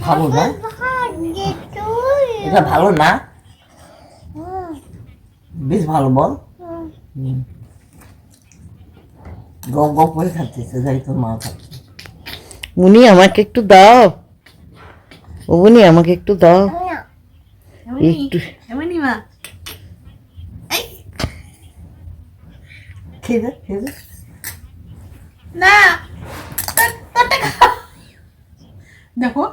ভালো না এটা ভালো না? বেশ ভালো বল। গপ গপ করে খাচ্ছিস তাই তোর মা খাচ্ছে। মুনি আমাকে একটু দাও। ও মুনি আমাকে একটু দাও। একটু। খেয়ে খেয়ে না। দেখো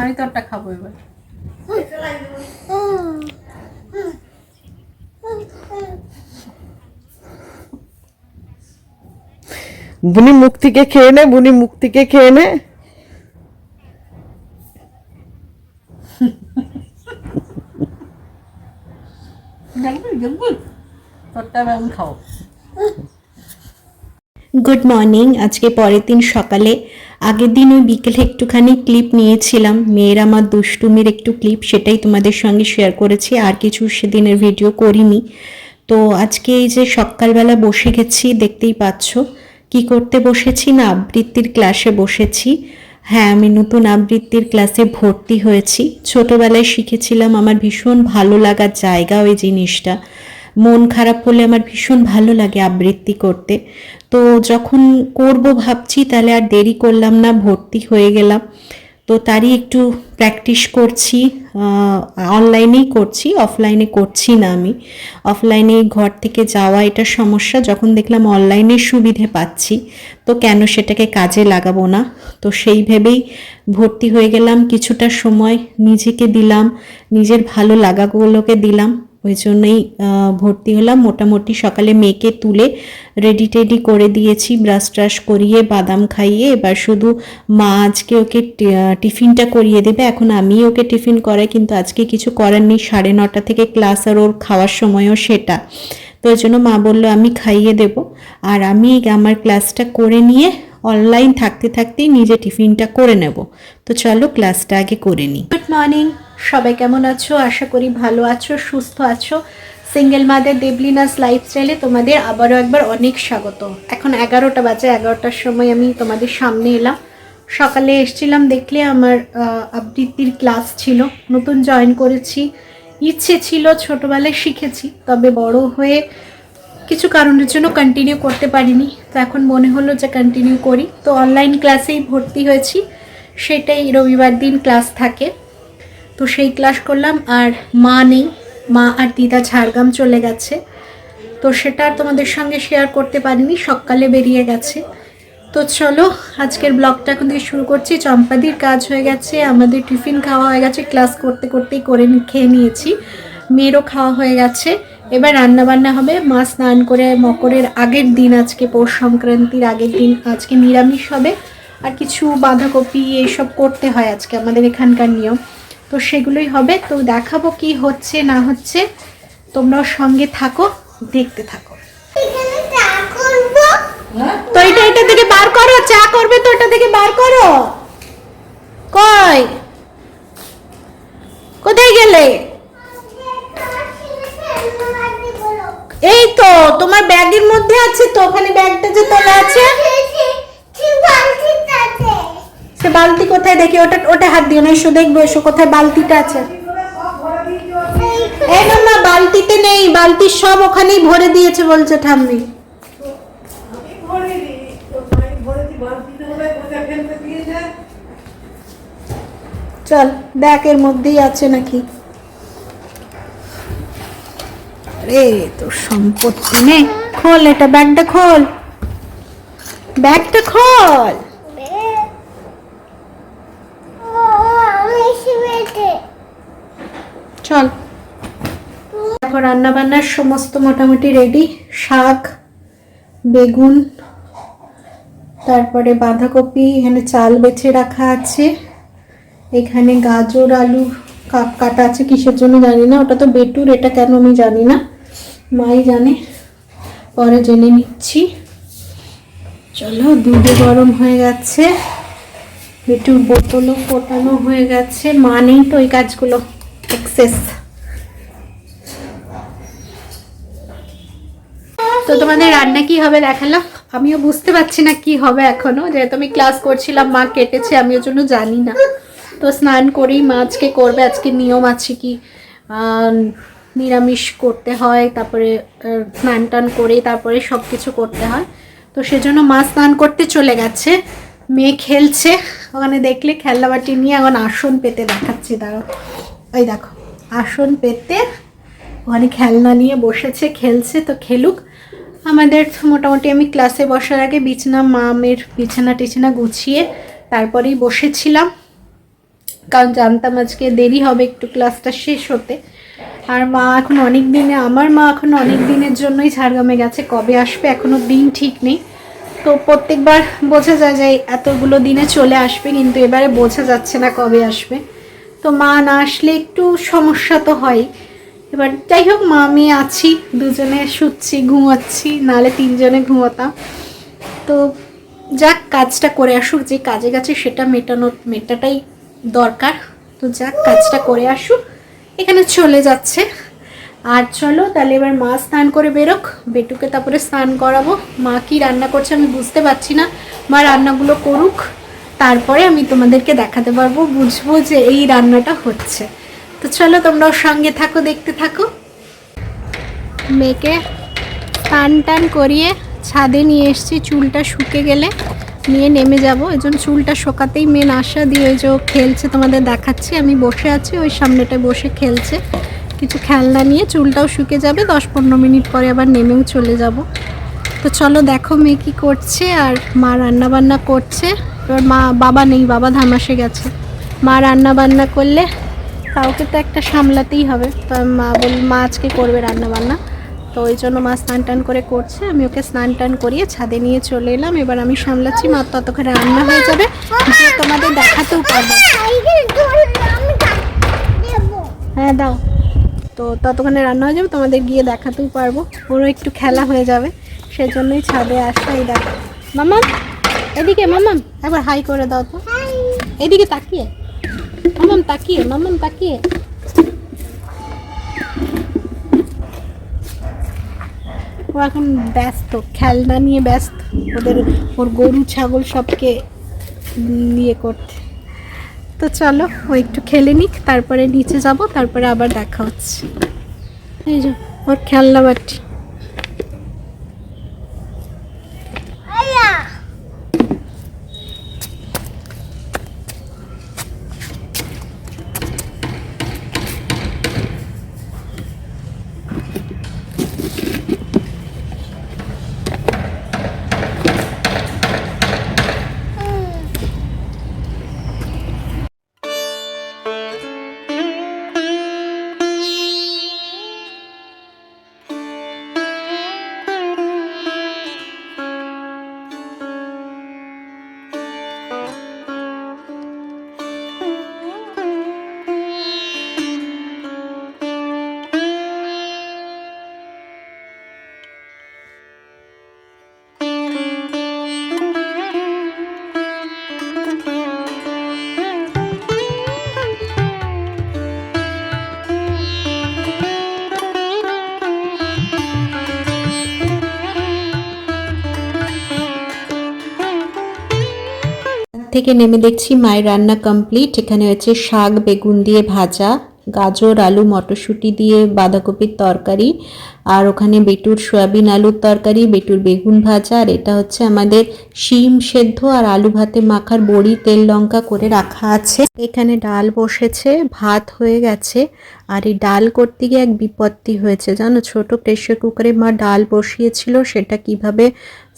আমি তোরটা খাব এবার। বুনি মুখ থেকে খেয়ে নে বুনি মুখ থেকে খেয়ে নে। গুড মর্নিং আজকে পরের দিন সকালে আগের দিন ওই বিকেলে একটুখানি ক্লিপ নিয়েছিলাম। মেয়ের আমার দুষ্টুমির একটু ক্লিপ সেটাই তোমাদের সঙ্গে শেয়ার করেছি। আর কিছু সেদিনের ভিডিও করিনি। তো আজকে এই যে সকালবেলা বসে গেছি, দেখতেই পাচ্ছ। কি করতে বসেছি না, আবৃত্তির ক্লাসে বসেছি। হ্যাঁ আমি নতুন আবৃত্তির ক্লাসে ভর্তি হয়েছি। ছোটবেলায় শিখেছিলাম আমার ভীষণ ভালো লাগার জায়গা ওই জিনিসটা। মন খারাপ হলে আমার ভীষণ ভালো লাগে আবৃত্তি করতে। তো যখন করব ভাবছি, তাহলে আর দেরি করলাম না, ভর্তি হয়ে গেলাম। তো তারই একটু প্র্যাকটিস করছি। অনলাইনেই করছি অফলাইনে করছি না আমি। অফলাইনে ঘর থেকে যাওয়া এটা সমস্যা। যখন দেখলাম অনলাইনে সুবিধে পাচ্ছি, তো কেন সেটাকে কাজে লাগাবো না? তো সেই ভেবেই ভর্তি হয়ে গেলাম। কিছুটা সময় নিজেকে দিলাম, নিজের ভালো লাগাগুলোকে দিলাম। ওই জন্যই ভর্তি হলাম। মোটামুটি সকালে মেয়েকে তুলে রেডি টেডি করে দিয়েছি ব্রাশ ট্রাশ করিয়ে, বাদাম খাইয়ে। এবার শুধু মা আজকে ওকে টিফিনটা করিয়ে দেবে। এখন আমি ওকে টিফিন করাই, কিন্তু আজকে কিছু করার নেই। সাড়ে নটা থেকে ক্লাস আর ওর খাওয়ার সময়ও সেটা। তো ওই জন্য মা বলল, আমি খাইয়ে দেব। আর আমি আমার ক্লাসটা করে নিয়ে অনলাইন থাকতে থাকতেই নিজে টিফিনটা করে নেব। তো চলো ক্লাসটা আগে করে নিই। গুড মর্নিং সবাই কেমন আছো? আশা করি ভালো আছো, সুস্থ আছো। সিঙ্গেল মাদের দেবলিনাস লাইফস্টাইলে তোমাদের আবারও একবার অনেক স্বাগত। এখন এগারোটা বাজে, এগারোটার সময় আমি তোমাদের সামনে এলাম। সকালে এসছিলাম দেখলে আমার আবৃত্তির ক্লাস ছিল। নতুন জয়েন করেছি। ইচ্ছে ছিল, ছোটোবেলায় শিখেছি, তবে বড় হয়ে কিছু কারণের জন্য কন্টিনিউ করতে পারিনি। তো এখন মনে হলো যে কন্টিনিউ করি। তো অনলাইন ক্লাসেই ভর্তি হয়েছি। সেটাই রবিবার দিন ক্লাস থাকে। তো সেই ক্লাস করলাম, আর মা নেই। মা আর দিদা ঝাড়গ্রাম চলে গেছে। তো সেটা তোমাদের সঙ্গে শেয়ার করতে পারিনি, সকালে বেরিয়ে গেছে। তো চলো, আজকের ব্লগটা এখন থেকে শুরু করছি। চম্পাদির কাজ হয়ে গেছে, আমাদের টিফিন খাওয়া হয়ে গেছে ক্লাস করতে করতেই করে খেয়ে নিয়েছি। মেয়েরও খাওয়া হয়ে গেছে। এবার রান্না বান্না হবে। মা স্নান করে মকরের আগের দিন, আজকে পৌষ সংক্রান্তির আগের দিন, আজকে নিরামিষ হবে। আর কিছু বাঁধাকপি এইসব করতে হয় আজকে, আমাদের এখানকার নিয়ম। তো সেগুলোই হবে। তো দেখাবো কি হচ্ছে, না হচ্ছে। তোমরাও সঙ্গে থাকো, দেখতে থাকো। তো এটা এটা থেকে বার করো, চা করবে তো এটা থেকে বার করো। কই? কোথায় গেলে? এই তো, তোমার ব্যাগের মধ্যে আছে তো, ওখানে ব্যাগটা যে তোলা আছে। সে বালতি কোথায় দেখি? ওটা ওটা হাত দিও, না, এসো, দেখব, এসো, কোথায় বালতিটা আছে। এই না বালতিতে নেই, বালতি সব ওখানেই ভরে দিয়েছে বলছে ঠাম্মি। চল, দেখ এর মধ্যেই আছে নাকি। আরে, তোর সম্পত্তি নে, খোল এটা, ব্যাগটা খোল। ব্যাগটা খোল। চল। দেখো রান্না বান্নার সমস্ত মোটামুটি রেডি শাক, বেগুন, তারপরে বাঁধাকপি, এখানে চাল বেছে রাখা আছে। এখানে গাজর, আলু কাটা আছে, কিসের জন্য জানি না। ওটা তো বেটুর, এটা কেন আমি জানি না। মাই জানে। পরে জেনে নিচ্ছি। চলো, দুধে গরম হয়ে গেছে। বেটুর বোতলও ফোটানো হয়ে গেছে। মা নেই তো ওই কাজগুলো। এক্সেস তো তোমাদের রান্না কি হবে দেখালাম? আমিও বুঝতে পারছি না কি হবে এখনও। যেহেতু আমি ক্লাস করছিলাম, মা কেটেছে, আমি ওর জন্য জানি না। তো স্নান করেই মা আজকে করবে, আজকে নিয়ম আছে কি নিরামিষ করতে হয়, তারপরে স্নান টান করে তারপরে সব কিছু করতে হয়। তো সেজন্য মা স্নান করতে চলে গেছে, মেয়ে খেলছে। ওখানে দেখলে খেলনাবাটি নিয়ে এখন আসন পেতে দেখাচ্ছি, দাঁড়াও। ওই দেখো, আসন পেতে ওখানে খেলনা নিয়ে বসেছে, খেলছে তো খেলুক। আমাদের মোটামুটি আমি ক্লাসে বসার আগে বিছানা, মামের বিছানা টিছানা গুছিয়ে তারপরেই বসেছিলাম। কারণ জানতাম আজকে দেরি হবে, একটু ক্লাসটা শেষ হতে। আর মা এখন অনেক দিনে, আমার মা এখন অনেক দিনের জন্যই ঝাড়গ্রামে গেছে। কবে আসবে এখনও দিন ঠিক নেই। তো প্রত্যেকবার বোঝা যায় যে এতগুলো দিনে চলে আসবে, কিন্তু এবারে বোঝা যাচ্ছে না কবে আসবে। তো মা না আসলে একটু সমস্যা তো হয়। এবার যাই হোক, মা, আমি আছি, দুজনে শুচ্ছি, ঘুমাচ্ছি নালে তিনজনে ঘুমাতাম। তো যাক, কাজটা করে আসুক, যে কাজে গেছে সেটা মেটানো, মেটাটাই দরকার। তো যাক, কাজটা করে আসুক, এখানে চলে যাচ্ছে। আর চলো, তাহলে এবার মা স্নান করে বেরোক, বেটুকে তারপরে স্নান করাবো। মা কি রান্না করছে আমি বুঝতে পারছি না। মা রান্নাগুলো করুক। তারপরে আমি তোমাদেরকে দেখাতে পারব, বুঝব যে এই রান্নাটা হচ্ছে। তো চলো তোমরা ওর সঙ্গে থাকো, দেখতে থাকো। মেয়েকে টান টান করিয়ে ছাদে নিয়ে এসেছি, চুলটা শুকে গেলে নিয়ে নেমে যাব। এই জন্য চুলটা শোকাতেই মেন আশা দিয়ে ওই যে খেলছে, তোমাদের দেখাচ্ছি। আমি বসে আছি, ওই সামনেটায় বসে খেলছে। কিছু খেলনা নিয়ে চুলটাও শুকে যাবে, দশ পনেরো মিনিট পরে আবার নেমেও চলে যাব। তো চলো দেখো মেয়ে কী করছে আর মা রান্না বান্না করছে। এবার মা, বাবা নেই, বাবা ধামাসে গেছে। মা রান্না বান্না করলে কাউকে তো একটা সামলাতেই হবে। তো মা বল, মা আজকে করবে রান্না বান্না তো ওই জন্য মা স্নান টান করে করছে। আমি ওকে স্নান টান করিয়ে ছাদে নিয়ে চলে এলাম। এবার আমি সামলাচ্ছি। মা ততক্ষণে রান্না হয়ে যাবে। যে তোমাদের দেখাতেও পারব। হ্যাঁ দাও। তো ততক্ষণে রান্না হয়ে যাবে। তোমাদের গিয়ে দেখাতেও পারব। ওরও একটু খেলা হয়ে যাবে। সেজন্যই ছাদে আসা দেখো। মামাম এদিকে মামাম, একবার হাই করে দাও তো। এদিকে তাকিয়ে। মামাম তাকিয়ে মামাম তাকিয়ে। ও এখন ব্যস্ত, খেলনা নিয়ে ব্যস্ত। ওদের, ওর গরু, ছাগল সবকে নিয়ে করতে। তো চলো, ও একটু খেলে নিক, তারপরে নিচে যাব, তারপরে আবার দেখা হচ্ছে। এই যে, ওর খেলনা বাটি। থেকে নেমে দেখছি মায়ের রান্না কমপ্লিট এখানে হচ্ছে শাক, বেগুন দিয়ে ভাজা, গাজর, আলু, মটরশুঁটি দিয়ে বাঁধাকপির তরকারি, আর ওখানে বেটুর সয়াবিন আলুর তরকারি, বেটুর বেগুন ভাজা, আর এটা হচ্ছে আমাদের শিম সেদ্ধ আর আলু ভাতে মাখার বড়ি, তেল, লঙ্কা করে রাখা আছে। এখানে ডাল বসেছে, ভাত হয়ে গেছে, আর এই ডাল করতে গিয়ে এক বিপত্তি হয়েছে। জানো, ছোট প্রেশার কুকারে মা ডাল বসিয়েছিল, সেটা কীভাবে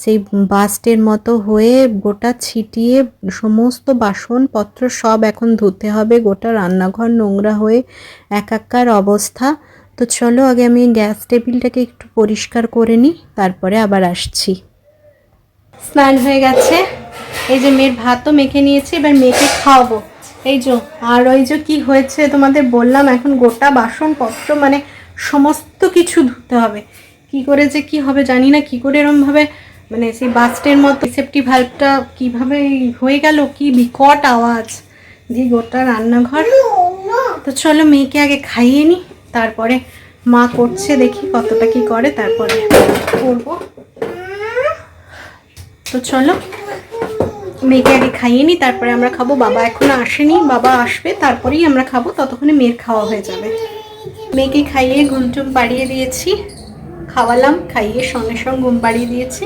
সেই বাস্টের মতো হয়ে গোটা ছিটিয়ে সমস্ত বাসনপত্র সব এখন ধুতে হবে। গোটা রান্নাঘর নোংরা হয়ে একাকার অবস্থা। তো চলো আগে আমি গ্যাস টেবিলটাকে একটু পরিষ্কার করে নিই, তারপরে আবার আসছি। স্নান হয়ে গেছে। এই যে মেয়ের ভাতও মেখে নিয়েছি, এবার মেয়েকে খাওয়াবো। এই যে, আর ওই যে কি হয়েছে তোমাদের বললাম, এখন গোটা বাসনপত্র মানে সমস্ত কিছু ধুতে হবে। কি করে যে কি হবে জানি না, কি করে এরমভাবে মানে সেই বাস্টের মতো সেফটি ভাল্বটা কীভাবে হয়ে গেল? কি বিকট আওয়াজ। যে গোটা রান্নাঘর। তো চলো মেয়েকে আগে খাইয়ে নি, তারপরে মা করছে, দেখি কতটা কি করে, তারপরে করব। তো চলো, মেয়েকে আগে খাইয়ে নিই তারপরে আমরা খাব। বাবা এখনও আসেনি, বাবা আসবে, তারপরেই আমরা খাব, ততক্ষণে মেয়ের খাওয়া হয়ে যাবে। মেয়েকে খাইয়ে ঘুম টুম পাড়িয়ে দিয়েছি, খাওয়ালাম, খাইয়ে সঙ্গে সঙ্গে ঘুম পাড়িয়ে দিয়েছি।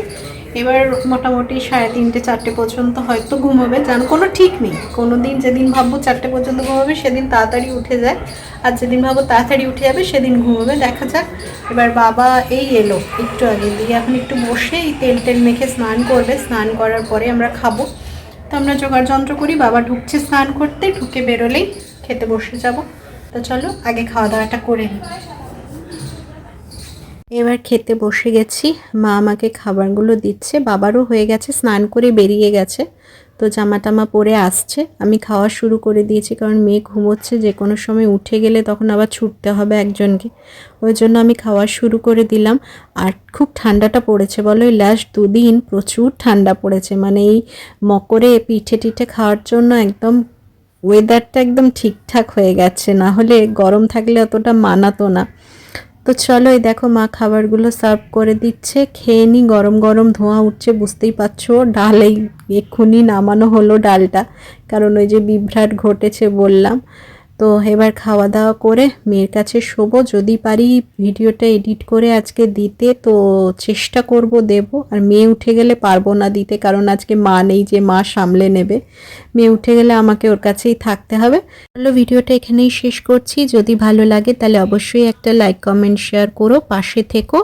এবার মোটামুটি সাড়ে তিনটে, চারটে পর্যন্ত হয়তো ঘুমোবে, যেন কোনো ঠিক নেই। কোনো দিন যেদিন ভাববো চারটে পর্যন্ত ঘুমাবে, সেদিন তাড়াতাড়ি উঠে যায়। আর যেদিন ভাববো তাড়াতাড়ি উঠে যাবে, সেদিন ঘুমোবে। দেখা যাক। এবার বাবা এই এলো একটু আগে, দিয়ে এখন একটু বসে এই তেল টেল মেখে স্নান করবে। স্নান করার পরে আমরা খাব। তো আমরা জোগাড় যন্ত্র করি, বাবা ঢুকছে স্নান করতে, ঢুকে বেরোলেই খেতে বসে যাব। তো চলো আগে খাওয়া দাওয়াটা করে নিই। এবার খেতে বসে গেছি। মা আমাকে খাবারগুলো দিচ্ছে। বাবারও হয়ে গেছে, স্নান করে বেরিয়ে গেছে। তো জামা টামা পরে আসছে। আমি খাওয়া শুরু করে দিয়েছি কারণ মেয়ে ঘুমোচ্ছে। যে কোনো সময় উঠে গেলে তখন আবার ছুটতে হবে একজনকে। ওই জন্য আমি খাওয়া শুরু করে দিলাম। আর খুব ঠান্ডাটা পড়েছে, বলো। এই লাস্ট দুদিন প্রচুর ঠান্ডা পড়েছে। মানে এই মকরে পিঠে টিঠে খাওয়ার জন্য একদম ওয়েদারটা একদম ঠিকঠাক হয়ে গেছে। না হলে গরম থাকলে অতটা মানাতো না। তো চলো এই দেখো মা খাবারগুলো সার্ভ করে দিচ্ছে। খেয়ে নি, গরম গরম ধোঁয়া উঠছে, বুঝতেই পারছ। ডাল এই এক্ষুনি নামানো হলো ডালটা, কারণ ওই যে বিভ্রাট ঘটেছে বললাম। তো এবার খাওয়া দাওয়া করে মেয়ের কাছে শোবো। যদি পারি ভিডিওটা এডিট করে আজকে দিতে, তো চেষ্টা করব, দেব। আর মেয়ে উঠে গেলে পারব না দিতে, কারণ আজকে মা নেই যে মা সামলে নেবে। মেয়ে উঠে গেলে আমাকে ওর কাছেই থাকতে হবে। চলো ভিডিওটা এখানেই শেষ করছি। যদি ভালো লাগে তাহলে অবশ্যই একটা লাইক কমেন্ট শেয়ার করো, পাশে থেকো।